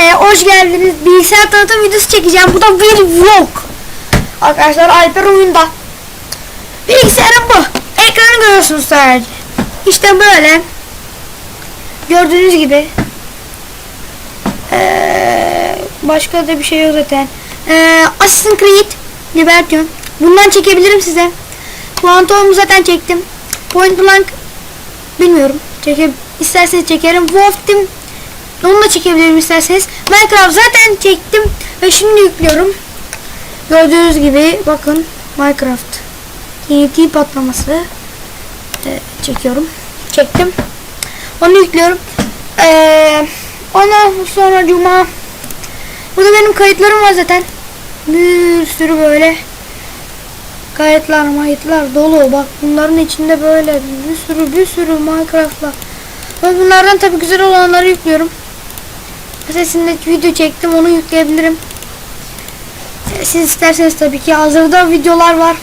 e, hoş geldiniz. Bilgisayar tanıtım videosu çekeceğim. Bu da bir vlog. Arkadaşlar Alper oyunda. Bilgisayarım bu. Ekranı görüyorsunuz sadece. İşte böyle. Gördüğünüz gibi. Ee, başka da bir şey yok zaten. Ee, Assassin's Creed Liberation. Bundan çekebilirim size. Quantum'u zaten çektim. Point Blank bilmiyorum. Çeke, isterseniz çekerim. Wolf Team onu da çekebilirim isterseniz. Minecraft zaten çektim ve şimdi yüklüyorum. Gördüğünüz gibi bakın Minecraft TNT patlaması Ee, çekiyorum. Çektim. Onu yüklüyorum. Ee, ondan sonra cuma Burada benim kayıtlarım var zaten. Bir sürü böyle kayıtlar mayıtlar dolu. Bak bunların içinde böyle bir sürü bir sürü Minecraft'lar. Ben bunlardan tabi güzel olanları yüklüyorum. Sesinde video çektim onu yükleyebilirim. Siz isterseniz tabii ki hazırda videolar var.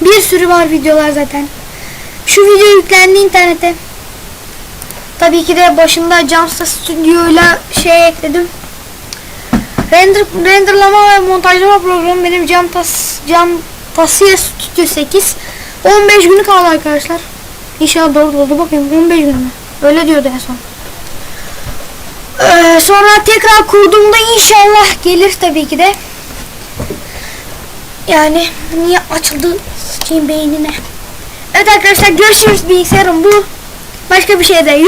Bir sürü var videolar zaten. Şu video yüklendi internete. Tabii ki de başında Jamsta Studio'yla şey ekledim. Render, renderlama ve montajlama programı benim Camtas Camtasia Studio 8. 15 günü kaldı arkadaşlar. İnşallah doğru oldu bakayım 15 gün mü? Öyle diyordu en son. Ee, sonra tekrar kurduğumda inşallah gelir tabii ki de. Yani niye açıldı sıçayım beynine. Evet arkadaşlar görüşürüz bilgisayarım bu. Başka bir şey de yok.